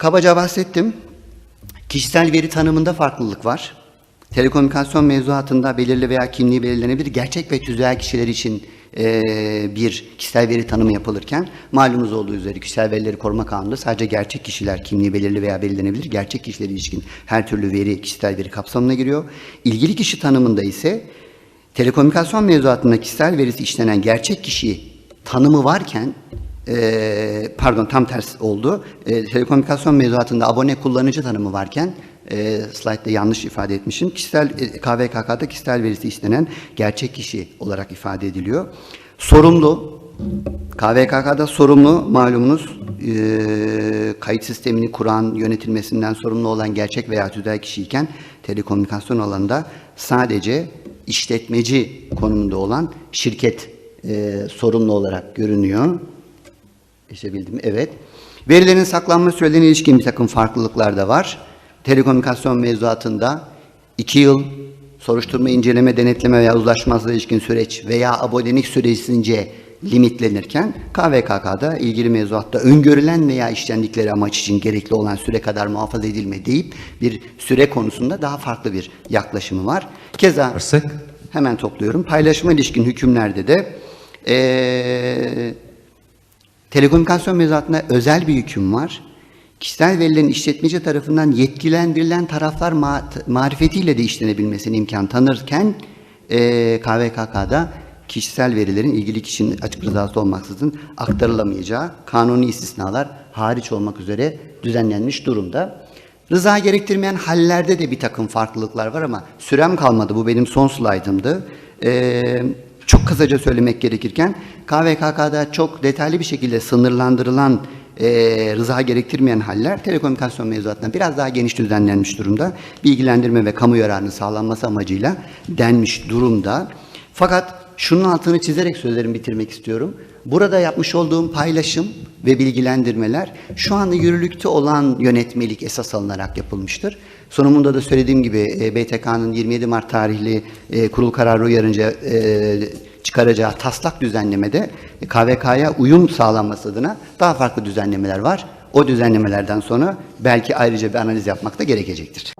Kabaca bahsettim. Kişisel veri tanımında farklılık var. Telekomünikasyon mevzuatında belirli veya kimliği belirlenebilir. Gerçek ve tüzel kişiler için eee, bir kişisel veri tanımı yapılırken malumunuz olduğu üzere kişisel verileri koruma kanununda sadece gerçek kişiler kimliği belirli veya belirlenebilir. Gerçek kişilere ilişkin her türlü veri kişisel veri kapsamına giriyor. İlgili kişi tanımında ise telekomünikasyon mevzuatında kişisel verisi işlenen gerçek kişi tanımı varken e, pardon tam ters oldu. E, telekomünikasyon mevzuatında abone kullanıcı tanımı varken e, slaytta yanlış ifade etmişim. Kişisel e, KVKK'da kişisel verisi işlenen gerçek kişi olarak ifade ediliyor. Sorumlu KVKK'da sorumlu malumunuz e, kayıt sistemini kuran, yönetilmesinden sorumlu olan gerçek veya tüzel kişiyken telekomünikasyon alanında sadece işletmeci konumunda olan şirket e, sorumlu olarak görünüyor. Geçebildim? Evet. Verilerin saklanma sürelerine ilişkin bir takım farklılıklar da var. Telekomünikasyon mevzuatında 2 yıl soruşturma, inceleme, denetleme veya uzlaşmazlığa ilişkin süreç veya abonelik süresince limitlenirken KVKK'da ilgili mevzuatta öngörülen veya işlendikleri amaç için gerekli olan süre kadar muhafaza edilme deyip bir süre konusunda daha farklı bir yaklaşımı var. Keza Arsak. hemen topluyorum. Paylaşıma ilişkin hükümlerde de eee Telekomünikasyon mevzuatında özel bir hüküm var. Kişisel verilerin işletmeci tarafından yetkilendirilen taraflar ma- marifetiyle de işlenebilmesine imkan tanırken eee KVKK'da kişisel verilerin ilgili kişinin açık rızası olmaksızın aktarılamayacağı kanuni istisnalar hariç olmak üzere düzenlenmiş durumda. Rıza gerektirmeyen hallerde de bir takım farklılıklar var ama sürem kalmadı. Bu benim son slaydımdı. Ee, çok kısaca söylemek gerekirken KVKK'da çok detaylı bir şekilde sınırlandırılan e, rıza gerektirmeyen haller telekomünikasyon mevzuatından biraz daha geniş düzenlenmiş durumda. Bilgilendirme ve kamu yararının sağlanması amacıyla denmiş durumda. Fakat şunun altını çizerek sözlerimi bitirmek istiyorum. Burada yapmış olduğum paylaşım ve bilgilendirmeler şu anda yürürlükte olan yönetmelik esas alınarak yapılmıştır. Sunumunda da söylediğim gibi e, BTK'nın 27 Mart tarihli e, kurul kararı uyarınca e, çıkaracağı taslak düzenlemede KVK'ya uyum sağlanması adına daha farklı düzenlemeler var. O düzenlemelerden sonra belki ayrıca bir analiz yapmak da gerekecektir.